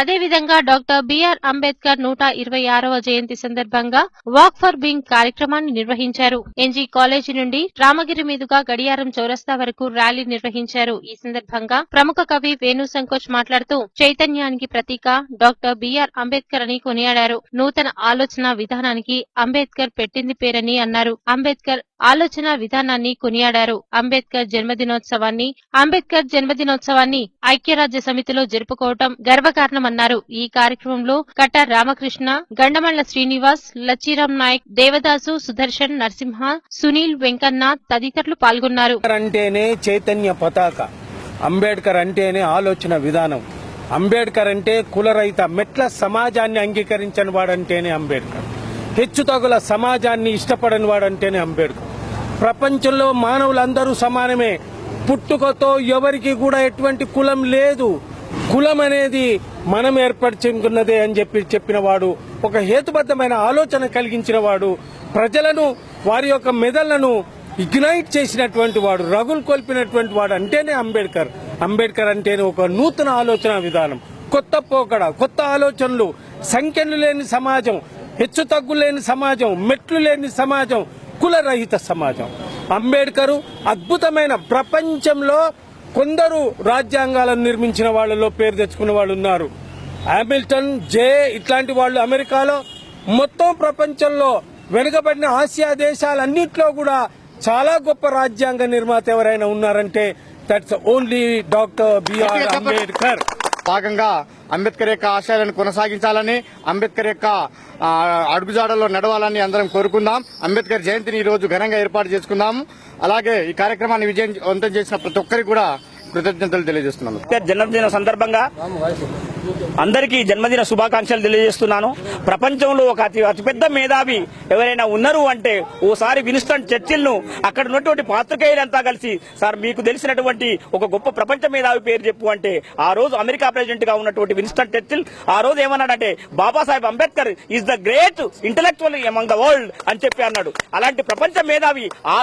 అదేవిధంగా doctor BR Ambedkar నూట ఇరవై ఆరవ జయంతి సందర్భంగా వాక్ ఫర్ బింగ్ కార్యక్రమాన్ని నిర్వహించారు. ఎన్జీ కాలేజీ నుండి రామగిరి మీదుగా గడియారం చౌరస్తా వరకు ర్యాలీ నిర్వహించారు. ఈ సందర్భంగా ప్రముఖ కవి వేణు సంకోచ్ మాట్లాడుతూ చైతన్యానికి ప్రతీక డాక్టర్ బిఆర్ అంబేద్కర్ అని కొనియాడారు. నూతన ఆలోచన విధానానికి అంబేద్కర్ పెట్టింది పేరని అన్నారు. అంబేద్కర్ ఆలోచన విధానాన్ని కొనియాడారు. అంబేద్కర్ జన్మదినోత్సవాన్ని అంబేద్కర్ జన్మదినోత్సవాన్ని ఐక్యరాజ్య సమితిలో జరుపుకోవటం గర్వకారణమన్నారు. ఈ కార్యక్రమంలో కట్ట రామకృష్ణ గండమల్ల శ్రీనివాస్ లచ్చిరాం నాయక్ దేవదాసు సుదర్శన్ నరసింహ సునీల్ వెంకన్న తదితరులు పాల్గొన్నారు. అంటేనే చైతన్య పతాక అంబేద్కర్ అంటేనే ఆలోచన విధానం అంబేద్కర్ అంటే కులరహిత మెట్ల సమాజాన్ని అంగీకరించని వాడంటేనే అంబేద్కర్ హెచ్చుతగుల సమాజాన్ని ఇష్టపడని వాడంటేనే అంబేద్కర్. ప్రపంచంలో మానవులందరూ సమానమే. పుట్టుకతో ఎవరికి కూడా ఎటువంటి కులం లేదు. కులం అనేది మనం ఏర్పరచుకున్నదే అని చెప్పి చెప్పిన వాడు ఒక హేతుబద్ధమైన ఆలోచన కలిగించిన వాడు ప్రజలను వారి యొక్క మెదళ్ళను ఇగ్నైట్ చేసినటువంటి వాడు రగులు కొల్పినటువంటి వాడు అంటేనే అంబేద్కర్ అంబేద్కర్ అంటేనే ఒక నూతన ఆలోచన విధానం. కొత్త పోకడ కొత్త ఆలోచనలు. సంఖ్యలు లేని సమాజం హెచ్చు తగ్గులేని సమాజం మెట్లు లేని సమాజం కులరహిత సమాజం. అంబేద్కర్ అద్భుతమైన ప్రపంచంలో కొందరు రాజ్యాంగాలను నిర్మించిన వాళ్ళలో పేరు తెచ్చుకున్న వాళ్ళు ఉన్నారు. హామిల్టన్ జే ఇట్లాంటి వాళ్ళు అమెరికాలో మొత్తం ప్రపంచంలో వెనుకబడిన ఆసియా దేశాలన్నింటిలో కూడా చాలా గొప్ప రాజ్యాంగ నిర్మాత ఎవరైనా ఉన్నారంటే that's only doctor BR Ambedkar భాగంగా అంబేద్కర్ యొక్క ఆశయాలను కొనసాగించాలని అంబేద్కర్ యొక్క అడుగుజాడల్లో నడవాలని అందరం కోరుకుందాం. అంబేద్కర్ జయంతిని ఈ రోజు ఘనంగా ఏర్పాటు చేసుకుందాం. అలాగే ఈ కార్యక్రమాన్ని విజయవంతం చేసిన ప్రతి ఒక్కరికి కూడా కృతజ్ఞతలు తెలియజేస్తున్నాను జన్మదిన సందర్భంగా అందరికీ జన్మదిన శుభాకాంక్షలు తెలియజేస్తున్నాను. ప్రపంచంలో ఒక అతి అతిపెద్ద మేధావి ఎవరైనా ఉన్నారు అంటే ఓసారి వినిస్టన్ చర్చిల్ను అక్కడ ఉన్నటువంటి పాత్రికేయులంతా కలిసి సార్ మీకు తెలిసినటువంటి ఒక గొప్ప ప్రపంచ మేధావి పేరు చెప్పు అంటే ఆ రోజు అమెరికా ప్రెసిడెంట్గా ఉన్నటువంటి వినిస్టన్ చర్చిల్ ఆ రోజు ఏమన్నాడంటే Babasaheb Ambedkar is the great intellectual among the world అని చెప్పి అన్నాడు. అలాంటి ప్రపంచ మేధావి ఆ రోజు